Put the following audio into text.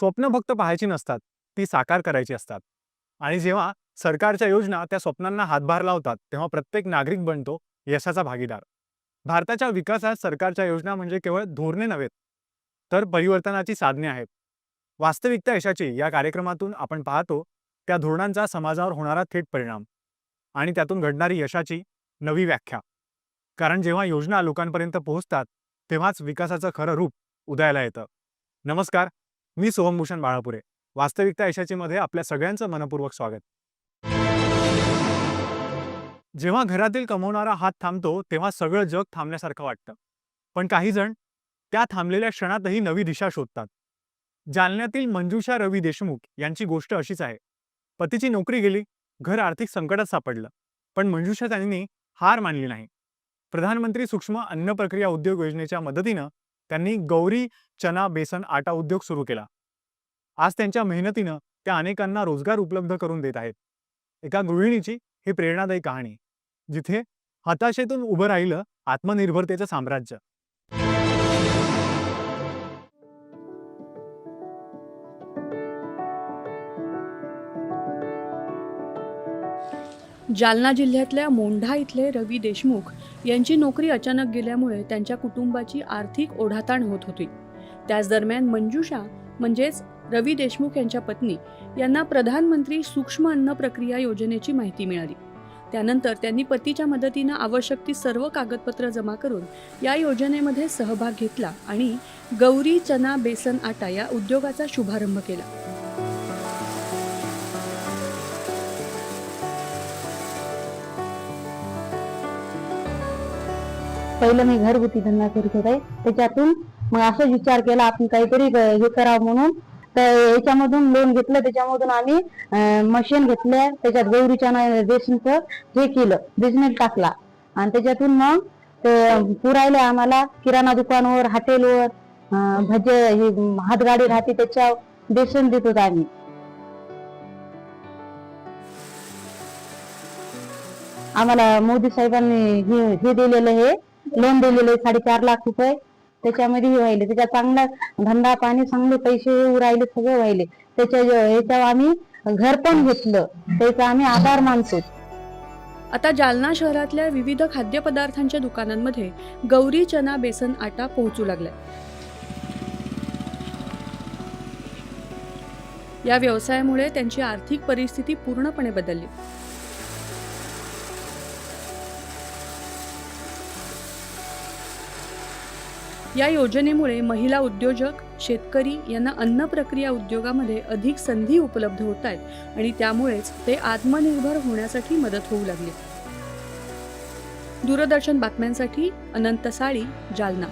स्वप्न फक्त पाहायची नसतात ती साकार करायची असतात. आणि जेव्हा सरकारच्या योजना त्या स्वप्नांना हातभार लावतात तेव्हा प्रत्येक नागरिक बनतो यशाचा भागीदार. भारताच्या विकासात सरकारच्या योजना म्हणजे केवळ धोरणे नव्हेत तर परिवर्तनाची साधने आहेत. वास्तविकता यशाची या कार्यक्रमातून आपण पाहतो त्या धोरणांचा समाजावर होणारा थेट परिणाम आणि त्यातून घडणारी यशाची नवी व्याख्या. कारण जेव्हा योजना लोकांपर्यंत पोहोचतात तेव्हाच विकासाचं खरं रूप उदयाला येतं. नमस्कार. मी सोहमभूषण बाळापुरे. वास्तविकता यशाचीमध्ये आपल्या सगळ्यांचं मनपूर्वक स्वागत. जेव्हा घरातील कमवणारा हात थांबतो तेव्हा सगळं जग थांबल्यासारखं वाटतं. पण काही जण त्या थांबलेल्या क्षणातही नवी दिशा शोधतात. जालन्यातील मंजुषा रवी देशमुख यांची गोष्ट अशीच आहे. पतीची नोकरी गेली घर आर्थिक संकटात सापडलं. पण मंजुषा त्यांनी हार मानली नाही. प्रधानमंत्री सूक्ष्म अन्न प्रक्रिया उद्योग योजनेच्या मदतीनं त्यांनी गौरी चना बेसन आटा उद्योग सुरू केला. आज त्यांच्या मेहनतीनं त्या अनेकांना रोजगार उपलब्ध करून देत आहेत. एका गृहिणीची ही प्रेरणादायी कहाणी जिथे हताशेतून उभं राहिलं आत्मनिर्भरतेचं साम्राज्य. जालना जिल्ह्यातल्या मोंढा इथले रवी देशमुख यांची नोकरी अचानक गेल्यामुळे त्यांच्या कुटुंबाची आर्थिक ओढाताण होत होती. त्याच दरम्यान मंजुषा म्हणजेच रवी देशमुख यांच्या पत्नी यांना प्रधानमंत्री सूक्ष्म अन्न प्रक्रिया योजनेची माहिती मिळाली. त्यानंतर त्यांनी पतीच्या मदतीनं आवश्यक ती सर्व कागदपत्र जमा करून या योजनेमध्ये सहभाग घेतला आणि गौरी चना बेसन आटा या उद्योगाचा शुभारंभ केला. पहिलं मी घरगुती धंदा करत होते. त्याच्यातून मग असं विचार केला आपण काहीतरी हे करावं म्हणून. तर याच्यामधून लोन घेतलं त्याच्यामधून आम्ही मशीन घेतल्या. त्याच्यात गौरीच्या बेसनचं हे केलं बिझनेस टाकला. आणि त्याच्यातून मग ते पुरायला आम्हाला किराणा दुकानवर हॉटेलवर अं, भजे हे हातगाडी राहते त्याच्यावर बेसन देत होतो आम्ही. आम्हाला मोदी साहेबांनी हे हे दिलेलं हे. लोन दिलेलं आहे साडेचार लाख रुपये. त्याच्यामध्ये हे व्हायले. त्याच्या चांगला धंदा पाणी चांगले पैसे येऊ राहिले सगळं व्हायले. त्याच्या याच्यावर आम्ही घर पण घेतलं. त्याचा आम्ही आभार मानतो. आता जालना शहरातल्या विविध खाद्यपदार्थांच्या दुकानांमध्ये गौरी चना बेसन आटा पोहोचू लागलाय या व्यवसायामुळे त्यांची आर्थिक परिस्थिती पूर्णपणे बदलली. या योजनेमुळे महिला उद्योजक शेतकरी यांना अन्न प्रक्रिया उद्योगामध्ये अधिक संधी उपलब्ध होत आहेत आणि त्यामुळेच ते आत्मनिर्भर होण्यासाठी मदत होऊ लागली. दूरदर्शन बातम्यांसाठी अनंत साळी जालना.